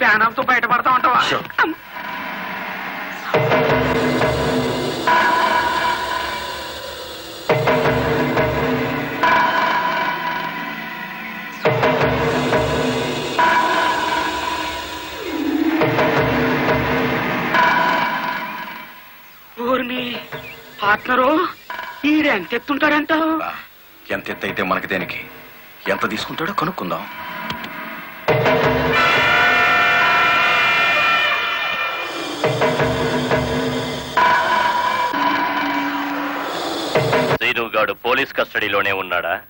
ప్యానల్తో బయటపడతా ఉంటావా? Sure. ఊరిని partner ఈడు ఎంత ఎత్తుంటాడంటావు ఎంత ఎత్తు అయితే మనకి దేనికి? ఎంత తీసుకుంటాడో కనుక్కుందాం. శ్రీనుగాడు పోలీస్ కస్టడీలోనే ఉన్నాడా?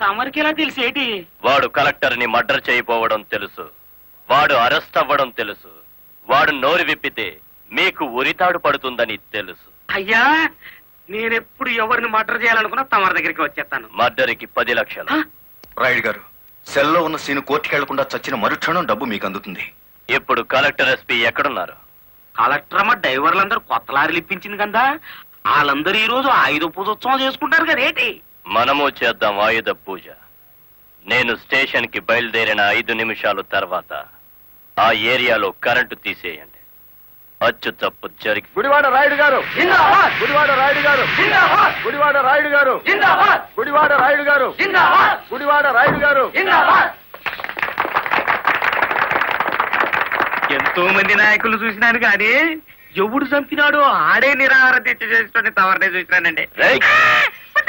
తమరికి ఎలా తెలిసేటి వాడు కలెక్టర్ని మర్డర్ చేయబోవడం తెలుసు. వాడు అరెస్ట్ అవ్వడం తెలుసు. వాడు నోరు విప్పితే మీకు ఉరితాడు పడుతుందని తెలుసు. అయ్యా నేనెప్పుడు ఎవరిని మర్డర్ చేయాలనుకున్నా తమరి దగ్గరికి వచ్చేస్తాను. మర్డర్కి పది లక్షలు. హ? రాయుడు గారు సెల్లో ఉన్న సీను కోర్టుకి వెళ్ళకుండా చచ్చిన మరుక్షణం డబ్బు మీకు అందుతుంది. ఇప్పుడు కలెక్టర్ ఎస్పీ ఎక్కడున్నారు? కలెక్టర్ అమ్మ డ్రైవర్లందరూ కొత్త లారీలు ఇప్పించింది కదా? వాళ్ళందరూ ఈ రోజు ఆయుధ పూజోత్సవం చేసుకుంటారు కదా ఏంటి? మనము చేద్దాం ఆయుధ పూజ. నేను స్టేషన్కి బయలుదేరిన ఐదు నిమిషాల తర్వాత ఆ ఏరియాలో కరెంటు తీసేయండి. అచ్చు తప్పు జరిగి గుడివాడ రాయుడు గారు! గుడివాడ రాయుడు గారు! గుడివాడ రాయుడు గారు! గుడివాడ రాయుడు గారు! గుడివాడ రాయుడు గారు! ఎంతో మంది నాయకులు చూసినాను కానీ ఎవడు చంపినాడో ఆడే నిరాహార దీక్ష చేసిన తవరనే చూసినానండి!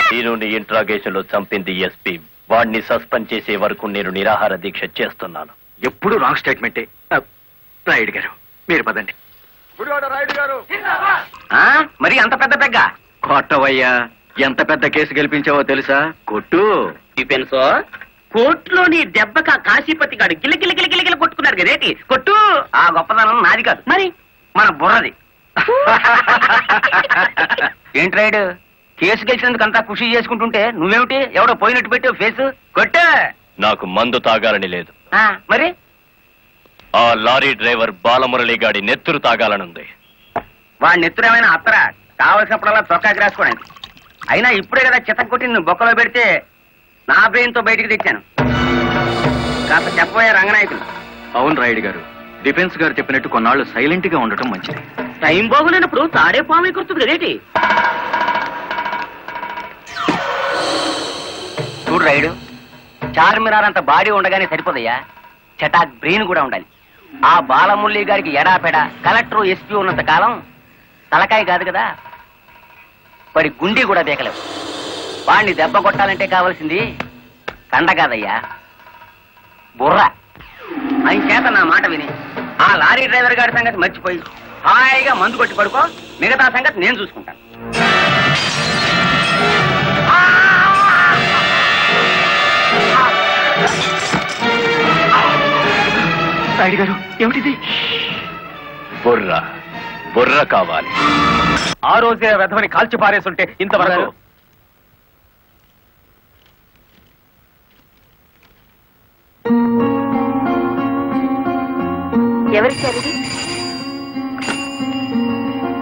దీనుని ఇంట్రాగేషన్లో చంపింది ఎస్పీ. వాడిని సస్పెండ్ చేసే వరకు నేను నిరాహార దీక్ష చేస్తున్నాను. ఎప్పుడు రాంగ్ స్టేట్మెంటే. రాయుడు గారు మీరు పదండి. గుడివాడ రాయుడు గారు. మరి అంత పెద్ద పెగ్గ? కొట్టవయ్యా. ఎంత పెద్ద కేసు గెలిపించావో తెలుసా? కొట్టు. డిఫెన్స్? కోర్టులో నీ దెబ్బక కాశీపతి గాడు గిల గిల గిల గిల గిల కొట్టుకున్నాడు కదేటి కొట్టు! ఆ గొప్పదనం నాది కాదు. మరి? మన బుర్రది. ఏంటి రైడ్ కేసు గెలిచినందుకు అంతా ఖుషి చేసుకుంటుంటే నువ్వేమిటి? ఎవడో పోయినట్టు పెట్టావు ఫేస్. కొట్టే! నాకు మందు తాగాలని లేదు. మరి? ఆ లారీ డ్రైవర్ బాలమురళి గాడి నెత్తురు తాగాలనుంది. వాడి నెత్తురేమైనా అత్తరా? కావలసినప్పుడల్లా చొక్కాకి రాసుకోవడానికి అయినా ఇప్పుడే కదా చిత్తం కొట్టి నువ్వు బొక్కలో పెడితే నా బ్రెయిన్తో బయటికి తెచ్చాను. కాస్త చెప్పబోయే రంగనాయకులు. అవును రాయుడు గారు డిఫెన్స్ గారు చెప్పినట్టు కొన్నాళ్ళు సైలెంట్గా ఉండటం మంచిది. టైం బాగులేనప్పుడు తాడే పాము ఎగురుతుంది కదేటి చూడు రైడు చార్మినార్ అంత బాడీ ఉండగానే సరిపోదయ్యా. చటాక్ బ్రెయిన్ కూడా ఉండాలి. ఆ బాలమురళి గారికి ఎడాపెడ కలెక్టర్ ఎస్పీ ఉన్నంత కాలం తలకాయ కాదు కదా. వాడి గుండె కూడా బేకలేవు. వాడిని దెబ్బ కొట్టాలంటే కావాల్సింది కండ కాదయ్యా. బుర్ర. ఆయన చేత నా మాట విని ఆ లారీ డ్రైవర్ గారి సంగతి మర్చిపోయి హాయిగా మందు కొట్టి పడుకో. మిగతా సంగతి నేను చూసుకుంటాను. రాయుడు గారు ఏమిటిది? బుర్ర. బుర్ర కావాలి. ఆ రోజే వెధవని కాల్చి పారేస్తుంటే ఇంతవరకు ఎవరిచ్చారు?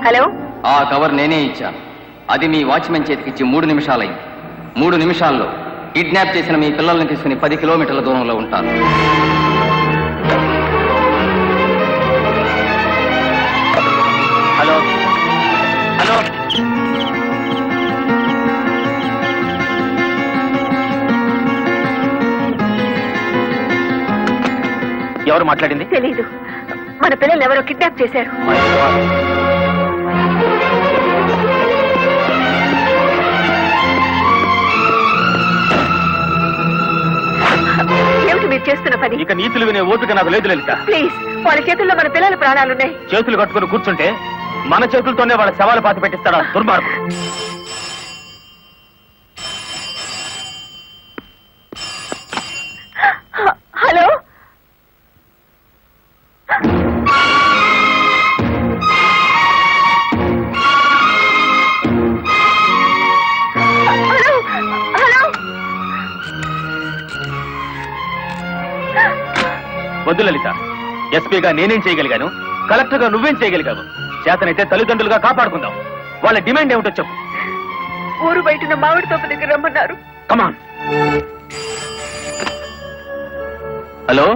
హలో? ఆ కవర్ నేనే ఇచ్చాను. అది మీ వాచ్మెన్ చేతికిచ్చి మూడు నిమిషాలైంది. మూడు నిమిషాల్లో కిడ్నాప్ చేసిన మీ పిల్లల్ని తీసుకుని పది కిలోమీటర్ల దూరంలో ఉంటాను. హలో? హలో? ఎవరు మాట్లాడింది? తెలీదు. మన పిల్లలు ఎవరో కిడ్నాప్ చేశారు. ఏమిటి మీరు చేస్తున్న పని? ఇక నీతులు వినే ఓపిక నాకు లేదు లలిత. ప్లీజ్ వాళ్ళ చేతుల్లో మన పిల్లల ప్రాణాలున్నాయి. చేతులు కట్టుకుని కూర్చుంటే మన చేతులతోనే వాళ్ళ శవాలు పాతి పెట్టిస్తాడా దుర్మార్గుడు? వద్దు లలిత. ఎస్పీగా నేనేం చేయగలిగాను? కలెక్టర్గా నువ్వేం చేయగలిగావు? చేతనైతే తల్లిదండ్రులుగా కాపాడుకుందాం. వాళ్ళ డిమాండ్ ఏమిటో చెప్పు. ఊరు బయట మామిడి తోపు దగ్గర రమ్మన్నారు. కమాన్ హలో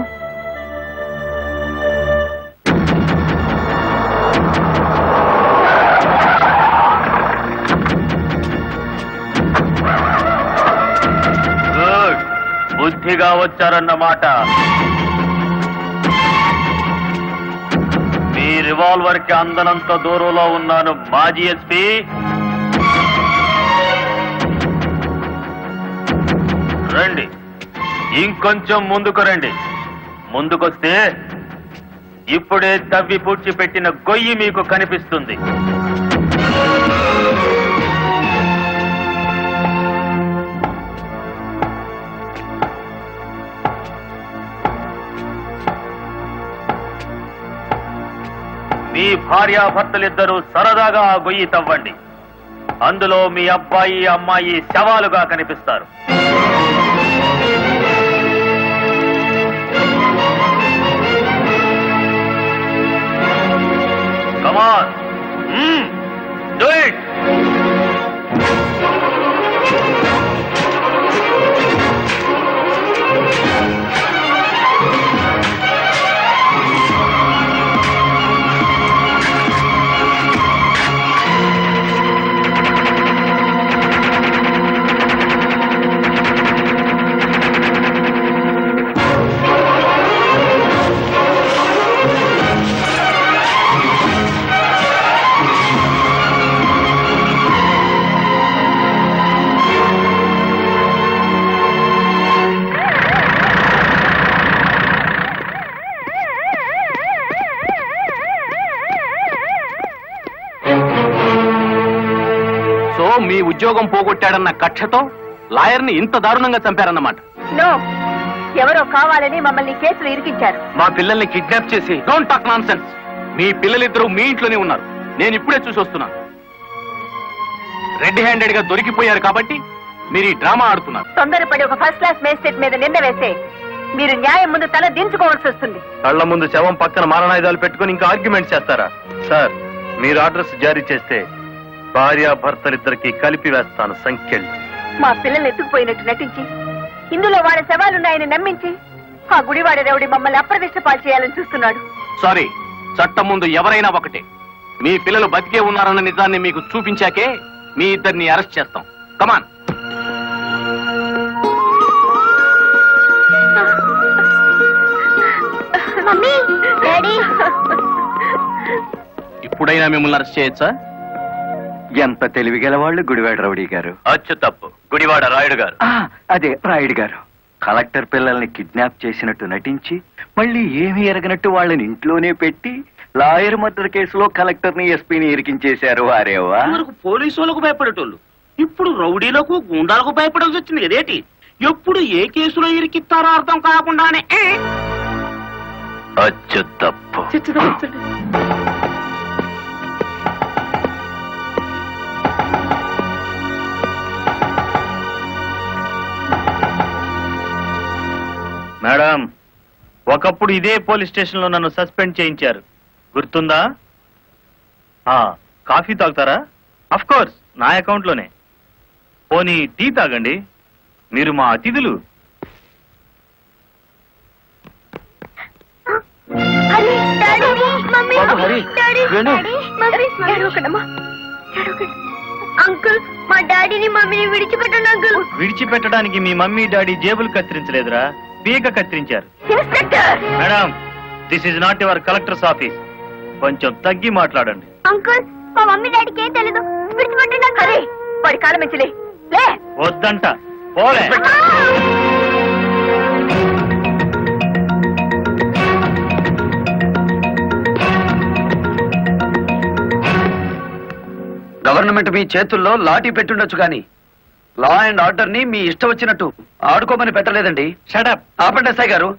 బుద్ధిగా వచ్చారన్నమాట. రివాల్వర్కి అందనంత దూరంలో ఉన్నాను మాజీ ఎస్పీ. రండి. ఇంకొంచెం ముందుకు రండి. ముందుకొస్తే ఇప్పుడే తవ్వి పూడ్చి పెట్టిన గొయ్యి మీకు కనిపిస్తుంది. భార్యాభర్తలిద్దరూ సరదాగా ఆ గొయ్యి తవ్వండి. అందులో మీ అబ్బాయి అమ్మాయి శవాలుగా కనిపిస్తారు. ఉద్యోగం పోగొట్టాడన్న కక్షతో లాయర్ని ఇంత దారుణంగా చంపారన్నమాట. నో ఎవరో కావాలని మమ్మల్ని కేసులో ఇరికించారు. మా పిల్లల్ని కిడ్నాప్ చేసి డోంట్ టాక్ నాన్ సెన్స్ మీ పిల్లలిద్దరూ మీ ఇంట్లోనే ఉన్నారు. నేను ఇప్పుడే చూసి వస్తున్నాను. రెడ్ హ్యాండెడ్గా దొరికిపోయారు కాబట్టి మీరు ఈ డ్రామా ఆడుతున్నారు. తొందరపడి ఒక ఫస్ట్ క్లాస్ మేజిస్ట్రేట్ మీద నింద వేస్తే మీరు న్యాయం ముందు తల దించుకోవాల్సి వస్తుంది. కళ్ళ ముందు శవం పక్కన మారణాయుధాలు పెట్టుకుని ఇంకా ఆర్గ్యుమెంట్ చేస్తారా? సార్ మీరు అడ్రస్ జారీ చేస్తే భార్యాభర్తలిద్దరికి కలిపి వేస్తాను సంఖ్యలు. మా పిల్లల్ని ఎత్తుకుపోయినట్టు నటించి ఇందులో వాళ్ళ శవాలున్నాయని నమ్మించి ఆ గుడివాడ రౌడి మమ్మల్ని అప్రదిష్ట పాలు చేయాలని చూస్తున్నాడు. సారీ చట్టం ముందు ఎవరైనా ఒకటే. మీ పిల్లలు బతికే ఉన్నారన్న నిజాన్ని మీకు చూపించాకే మీ ఇద్దరిని అరెస్ట్ చేస్తాం. Come on mummy! డాడీ ఇప్పుడైనా మిమ్మల్ని అరెస్ట్ చేయొచ్చా? ఎంత తెలివిగల వాళ్ళు గుడివాడ రౌడీ గారు. అచ్చు తప్పు. గుడివాడ రాయుడు గారు. ఆ, అదే రాయుడు గారు. కలెక్టర్ పిల్లల్ని కిడ్నాప్ చేసినట్టు నటించి మళ్ళీ ఏమీ ఎరగనట్టు వాళ్ళని ఇంట్లోనే పెట్టి లాయర్ మర్డర్ కేసులో కలెక్టర్ని ఎస్పీని ఇరికించేశారు వారేవా? వరకు పోలీసు వాళ్ళకు భయపడేటోళ్ళు. ఇప్పుడు రౌడీలకు గుండాలకు భయపడాల్సి వచ్చింది కదేటి? ఎప్పుడు ఏ కేసులో ఇరికిస్తారో అర్థం కాకుండానే ఏ? అచ్చు తప్పు. మేడం ఒకప్పుడు ఇదే పోలీస్ స్టేషన్లో నన్ను సస్పెండ్ చేయించారు. గుర్తుందా? ఆ, కాఫీ తాగుతారా? అఫ్ కోర్స్ నా అకౌంట్లోనే పోనీ టీ తాగండి. మీరు మా అతిథులు. అంకుల్ మా డాడీని మమ్మీని విడిచిపెట్టండి అంకుల్. విడిచిపెట్టడానికి మీ మమ్మీ డాడీ జేబులు కత్తిరించలేదురా. పీక కత్తిరించారు. Inspector! Madam this is not your collector's office కొంచెం తగ్గి మాట్లాడండి. అంకుల్ మా మమ్మీ డాడీకి ఏం తెలీదు. వాడి కాలం మంచిలే లే. వద్దంట. పోలే. గవర్నమెంట్ మీ చేతుల్లో లాఠీ పెట్టుండొచ్చు కానీ లా అండ్ ఆర్డర్ని మీ ఇష్టం వచ్చినట్టు ఆడుకోమని పెట్టలేదండి. షడప్ ఆపండి ఎస్ఐ గారు.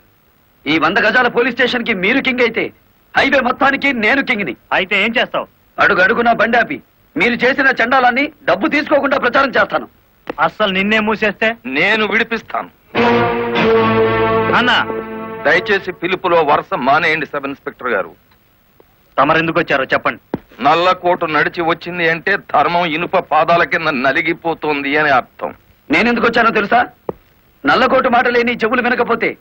ఈ వంద గజాల పోలీస్ స్టేషన్కి మీరు కింగ్ అయితే హైవే మొత్తానికి నేను కింగ్ని. అయితే ఏం చేస్తావు? అడుగు అడుగున బండి ఆపి మీరు చేసిన చండాలాన్ని డబ్బు తీసుకోకుండా ప్రచారం చేస్తాను. అస్సలు నిన్నే మూసేస్తే నేను విడిపిస్తాను. అన్న. దయచేసి పిలుపులో వరుస మానేయండి సబ్ ఇన్స్పెక్టర్ గారు. తమరెందుకు వచ్చారో చెప్పండి. నల్లకోటు నడిచి వచ్చింది అంటే ధర్మం ఇనుప పాదాల కింద నలిగిపోతుంది అని అర్థం. నేనెందుకు వచ్చానో తెలుసా? నల్లకోటు మాట లేని చెవులు వినకపోతే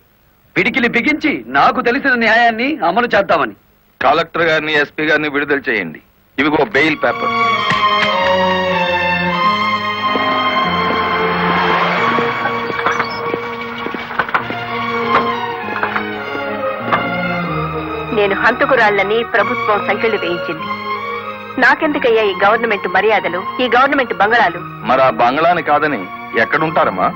పిడికిలి బిగించి నాకు తెలిసిన న్యాయాన్ని అమలు చేద్దామని. కలెక్టర్ గారిని ఎస్పీ గారిని విడుదల చేయండి. ఇవిగో బెయిల్ పేపర్. నేను హంతకురాళ్ళని ప్రభుత్వం సంఖ్యలు వేయించింది. నాకెందుకయ్యా ఈ గవర్నమెంట్ మర్యాదలు ఈ గవర్నమెంట్ బంగళాలు? మరి ఆ బంగళాని కాదని ఎక్కడుంటారమ్మా?